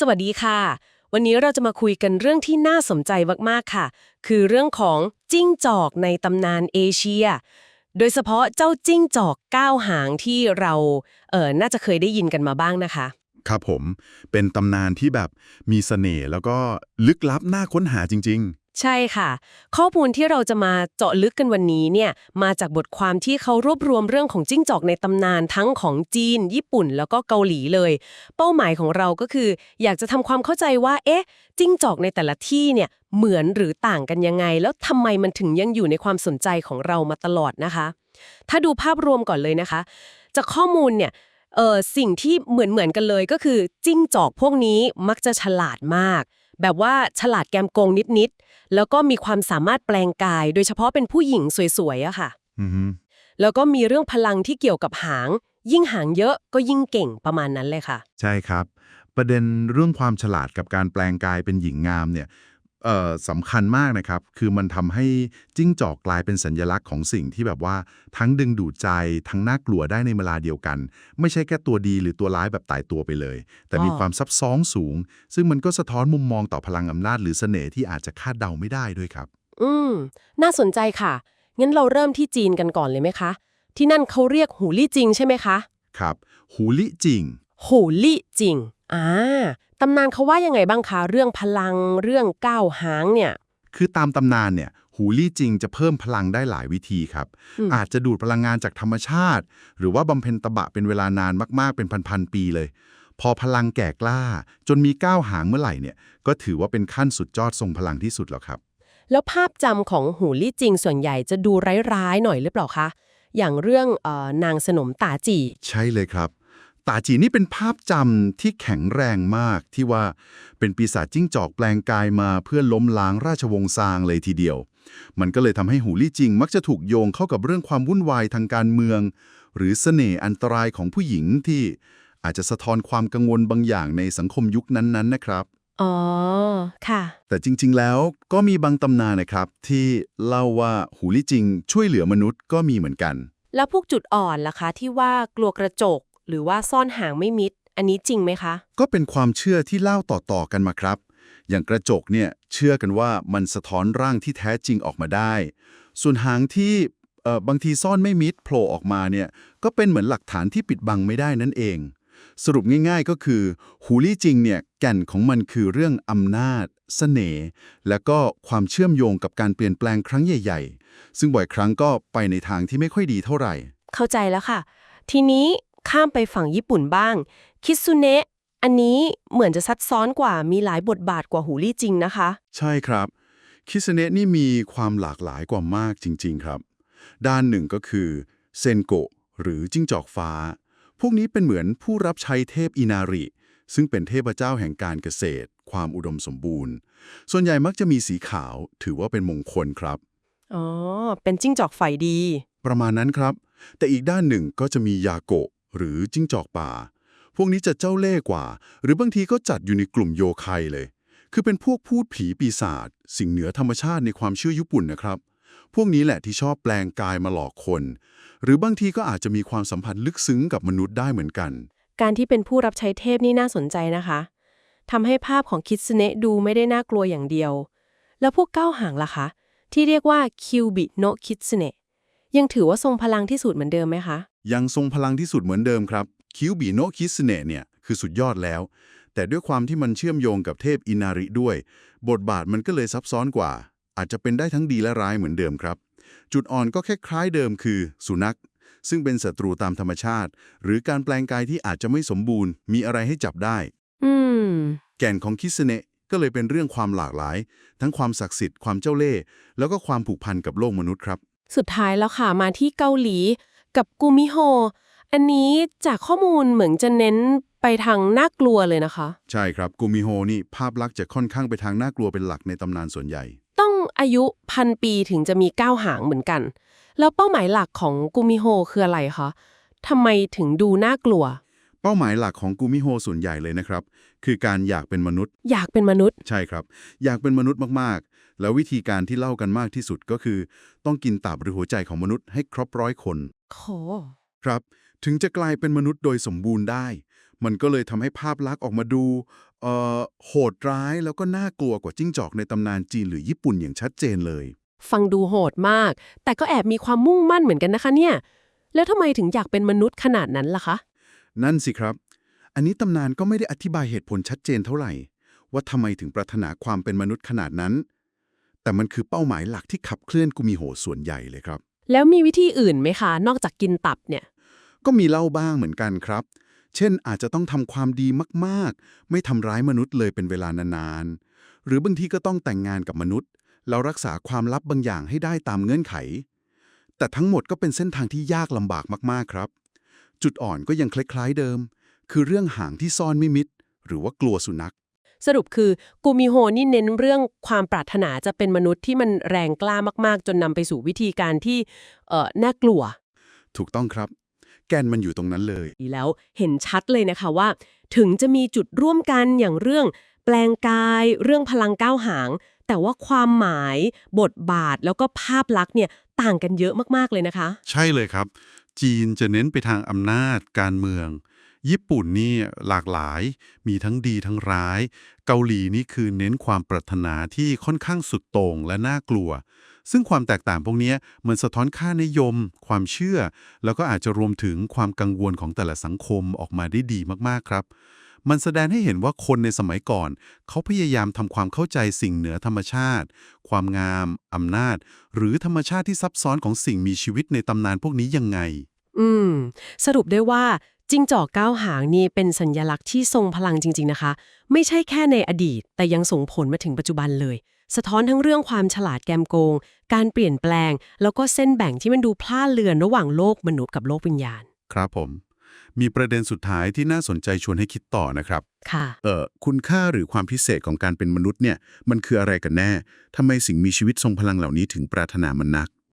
สวัสดีค่ะ วันนี้เราจะมาคุยกันเรื่องที่น่าสนใจมากๆค่ะ คือเรื่องของจิ้งจอกในตำนานเอเชีย โดยเฉพาะเจ้าจิ้งจอกก้าวหางที่เราเออน่าจะเคยได้ยินกันมาบ้างนะคะ ครับผม เป็นตำนานที่แบบมีเสน่ห์แล้วก็ลึกลับน่าค้นหาจริง ใช่ค่ะ ข้อมูลที่เราจะมาเจาะลึกกันวันนี้เนี่ยมาจากบทความที่เขารวบรวมเรื่องของจิ้งจอกในตำนานทั้งของจีน ญี่ปุ่น แล้วก็เกาหลีเลย เป้าหมายของเราก็คือ อยากจะทำความเข้าใจว่าเอ๊ะ จิ้งจอกในแต่ละที่เนี่ยเหมือนหรือต่างกันยังไง แล้วทำไมมันถึงยังอยู่ในความสนใจของเรามาตลอดนะคะ ถ้าดูภาพรวมก่อนเลยนะคะ จากข้อมูลเนี่ยเออสิ่งที่เหมือนเหมือนกันเลยก็คือจิ้งจอกพวกนี้มักจะฉลาดมาก แบบว่าฉลาดแกมโกงนิดๆ แล้วก็มีความสามารถแปลงกาย โดยเฉพาะเป็นผู้หญิงสวยๆอะค่ะๆอือฮึแล้วก็มีเรื่องพลังที่เกี่ยวกับหาง ยิ่งหางเยอะก็ยิ่งเก่งประมาณนั้นเลยค่ะ ใช่ครับ ประเด็นเรื่องความฉลาดกับการแปลงกายเป็นหญิงงามเนี่ยเอ่อ สำคัญมากนะครับ คือมันทำให้จิ้งจอกกลายเป็นสัญลักษณ์ของสิ่งที่แบบว่าทั้งดึงดูดใจทั้งน่ากลัวได้ในเวลาเดียวกัน ไม่ใช่แค่ตัวดีหรือตัวร้ายแบบตายตัวไปเลย แต่มีอ๋อความซับซ้อนสูง ซึ่งมันก็สะท้อนมุมมองต่อพลังอำนาจหรือเสน่ห์ที่อาจจะคาดเดาไม่ได้ด้วยครับ อืม น่าสนใจค่ะ งั้นเราเริ่มที่จีนกันก่อนเลยไหมคะ ที่นั่นเขาเรียกหูลี่จริงใช่ไหมคะ ครับ หูลิจริ งหูลี่จริง อ่าตำนานเขาว่ายังไงบ้างคะ เรื่องพลังเรื่องก้าวหางเนี่ย คือตามตำนานเนี่ย หูลี่จริงจะเพิ่มพลังได้หลายวิธีครับอืมอาจจะดูดพลังงานจากธรรมชาติ หรือว่าบำเพ็ญตบะเป็นเวลานานมาก ๆ เป็นพัน ๆ ปีเลย พอพลังแก่กล้า จนมีก้าวหางเมื่อไหร่เนี่ย ก็ถือว่าเป็นขั้นสุดยอดทรงพลังที่สุดแล้วครับ แล้วภาพจำของหูลี่จริงส่วนใหญ่จะดูร้ายๆหน่อยหรือเปล่าคะ อย่างเรื่องเออนางสนมตาจี ใช่เลยครับ ตาจีนี่เป็นภาพจำที่แข็งแรงมากที่ว่าเป็นปีศาจจิ้งจอกแปลงกายมาเพื่อล้มล้างราชวงศ์ซางเลยทีเดียว มันก็เลยทำให้หูลี่จริงมักจะถูกโยงเข้ากับเรื่องความวุ่นวายทางการเมือง หรือเสน่ห์อันตรายของผู้หญิงที่อาจจะสะท้อนความกังวลบางอย่างในสังคมยุคนั้นๆนะครับอ๋อ ค่ะ แต่จริง ๆ แล้วก็มีบางตำนานนะครับ ที่เล่าว่าหูลี่จริงช่วยเหลือมนุษย์ก็มีเหมือนกัน แล้วพวกจุดอ่อนล่ะคะที่ว่ากลัวกระจก หรือว่าซ่อนหางไม่มิด อันนี้จริงไหมคะ ก็เป็นความเชื่อที่เล่าต่อๆกันมาครับ อย่างกระจกเนี่ยเชื่อกันว่ามันสะท้อนร่างที่แท้จริงออกมาได้ ส่วนหางที่เอ่อบางทีซ่อนไม่มิดโผล่ออกมาเนี่ยก็เป็นเหมือนหลักฐานที่ปิดบังไม่ได้นั่นเอง สรุปง่ายๆก็คือหูลี่จริงเนี่ยแก่นของมันคือเรื่องอำนาจเสน่ห์และก็ความเชื่อมโยงกับการเปลี่ยนแปลงครั้งใหญ่ ๆ ซึ่งบ่อยครั้งก็ไปในทางที่ไม่ค่อยดีเท่าไหร่ เข้าใจแล้วค่ะ ทีนี้ ข้ามไปฝั่งญี่ปุ่นบ้าง คิตซุเนะอันนี้เหมือนจะซับซ้อนกว่ามีหลายบทบาทกว่าหูลี่จริงนะคะ ใช่ครับ คิสเนะนี่มีความหลากหลายกว่ามากจริง ๆ ครับ ด้านหนึ่งก็คือเซนโกะหรือจิ้งจอกฟ้า พวกนี้เป็นเหมือนผู้รับใช้เทพอินาริ ซึ่งเป็นเทพเจ้าแห่งการเกษตร ความอุดมสมบูรณ์ ส่วนใหญ่มักจะมีสีขาว ถือว่าเป็นมงคลครับ อ๋อ เป็นจิ้งจอกไฟดี ประมาณนั้นครับ แต่อีกด้านหนึ่งก็จะมียาโกะ หรือจิ้งจอกป่า พวกนี้จะเจ้าเล่ห์กว่า หรือบางทีก็จัดอยู่ในกลุ่มโยไคเลย คือเป็นพวกพูดผีปีศาจสิ่งเหนือธรรมชาติในความเชื่อญี่ปุ่นนะครับ พวกนี้แหละที่ชอบแปลงกายมาหลอกคน หรือบางทีก็อาจจะมีความสัมพันธ์ลึกซึ้งกับมนุษย์ได้เหมือนกัน การที่เป็นผู้รับใช้เทพนี่น่าสนใจนะคะทำให้ภาพของคิตซุเนะดูไม่ได้น่ากลัวอย่างเดียว แล้วพวกก้าวหางล่ะคะที่เรียกว่าคิวบิโนคิตซุเนะยังถือว่าทรงพลังที่สุดเหมือนเดิมไหมคะ ยังทรงพลังที่สุดเหมือนเดิมครับ คิวบิโนะคิสเนะเนี่ยคือสุดยอดแล้ว แต่ด้วยความที่มันเชื่อมโยงกับเทพอินาริด้วย บทบาทมันก็เลยซับซ้อนกว่า อาจจะเป็นได้ทั้งดีและร้ายเหมือนเดิมครับ จุดอ่อนก็แค่คล้ายเดิมคือ สุนัข ซึ่งเป็นศัตรูตามธรรมชาติ หรือการแปลงกายที่อาจจะไม่สมบูรณ์ มีอะไรให้จับได้ อืม แก่นของคิสเนะก็เลยเป็นเรื่องความหลากหลาย ทั้งความศักดิ์สิทธิ์ความเจ้าเล่ห์แล้วก็ความผูกพันกับโลกมนุษย์ครับ สุดท้ายแล้วค่ะมาที่เกาหลี กับกูมิโฮ อันนี้จากข้อมูลเหมือนจะเน้นไปทางน่ากลัวเลยนะคะ ใช่ครับกูมิโฮนี่ภาพลักษณ์จะค่อนข้างไปทางน่ากลัวเป็นหลักในตำนานส่วนใหญ่ ต้องอายุพันปีถึงจะมีก้าวหางเหมือนกัน แล้วเป้าหมายหลักของกูมิโฮคืออะไรคะทำไมถึงดูน่ากลัว เป้าหมายหลักของกูมิโฮส่วนใหญ่เลยนะครับ คือการอยากเป็นมนุษย์ อยากเป็นมนุษย์ ใช่ครับ อยากเป็นมนุษย์มากๆ แล้ววิธีการที่เล่ากันมากที่สุดก็คือ ต้องกินตับหรือหัวใจของมนุษย์ให้ครบร้อยคนโหครับ ถึงจะกลายเป็นมนุษย์โดยสมบูรณ์ได้ มันก็เลยทำให้ภาพลักษณ์ออกมาดูเอ่อโหดร้ายแล้วก็น่ากลัวกว่าจิ้งจอกในตำนานจีนหรือญี่ปุ่นอย่างชัดเจนเลย ฟังดูโหดมาก แต่ก็แอบมีความมุ่งมั่นเหมือนกันนะคะเนี่ย แล้วทำไมถึงอยากเป็นมนุษย์ขนาดนั้นล่ะคะ นั่นสิครับ อันนี้ตำนานก็ไม่ได้อธิบายเหตุผลชัดเจนเท่าไหร่ ว่าทำไมถึงปรารถนาความเป็นมนุษย์ขนาดนั้น แต่มันคือเป้าหมายหลักที่ขับเคลื่อนกุมิโหส่วนใหญ่เลยครับ แล้วมีวิธีอื่นไหมคะ นอกจากกินตับเนี่ย ก็มีเล่าบ้างเหมือนกันครับ เช่นอาจจะต้องทำความดีมากๆ ไม่ทำร้ายมนุษย์เลยเป็นเวลานานๆ หรือบางทีก็ต้องแต่งงานกับมนุษย์ แล้วรักษาความลับบางอย่างให้ได้ตามเงื่อนไข แต่ทั้งหมดก็เป็นเส้นทางที่ยากลำบากมากๆครับ จุดอ่อนก็ยังคล้ายๆเดิม คือเรื่องหางที่ซ่อนไม่มิด หรือว่ากลัวสุนัข สรุปคือกูมิโฮนี่เน้นเรื่องความปรารถนาจะเป็นมนุษย์ที่มันแรงกล้ามากๆ จนนำไปสู่วิธีการที่เอ่อน่ากลัว ถูกต้องครับ แกนมันอยู่ตรงนั้นเลย แล้วเห็นชัดเลยนะคะว่า ถึงจะมีจุดร่วมกันอย่างเรื่อง แปลงกาย เรื่องพลังก้าวหาง แต่ว่าความหมาย บทบาทแล้วก็ภาพลักษณ์เนี่ยต่างกันเยอะมากๆเลยนะคะ ใช่เลยครับ จีนจะเน้นไปทางอำนาจการเมือง ญี่ปุ่นนี่หลากหลาย มีทั้งดีทั้งร้าย เกาหลีนี่คือเน้นความปรารถนาที่ค่อนข้างสุดโต่งและน่ากลัว ซึ่งความแตกต่างพวกนี้มันสะท้อนค่านิยม ความเชื่อ แล้วก็อาจจะรวมถึงความกังวลของแต่ละสังคมออกมาได้ดีมากๆครับ มันแสดงให้เห็นว่าคนในสมัยก่อน เขาพยายามทำความเข้าใจสิ่งเหนือธรรมชาติ ความงามอำนาจ หรือธรรมชาติที่ซับซ้อนของสิ่งมีชีวิตในตำนานพวกนี้ยังไงอืม สรุปได้ว่า จิ้งจอกก้าวหางนี่เป็นสัญญลักษณ์ที่ทรงพลังจริง ๆนะคะ ไม่ใช่แค่ในอดีต แต่ยังส่งผลมาถึงปัจจุบันเลย สะท้อนทั้งเรื่องความฉลาดแกมโกง การเปลี่ยนแปลง แล้วก็เส้นแบ่งที่มันดูพล่าเลือนระหว่างโลกมนุษย์กับโลกวิญญาณ ครับผม มีประเด็นสุดท้ายที่น่าสนใจชวนให้คิดต่อนะครับ ค่ะ เอ่อคุณค่าหรือความพิเศษของการเป็นมนุษย์เนี่ยมันคืออะไรกันแน่ทำไมสิ่งมีชีวิตทรงพลังเหล่านี้ถึงปรารถนามันนัก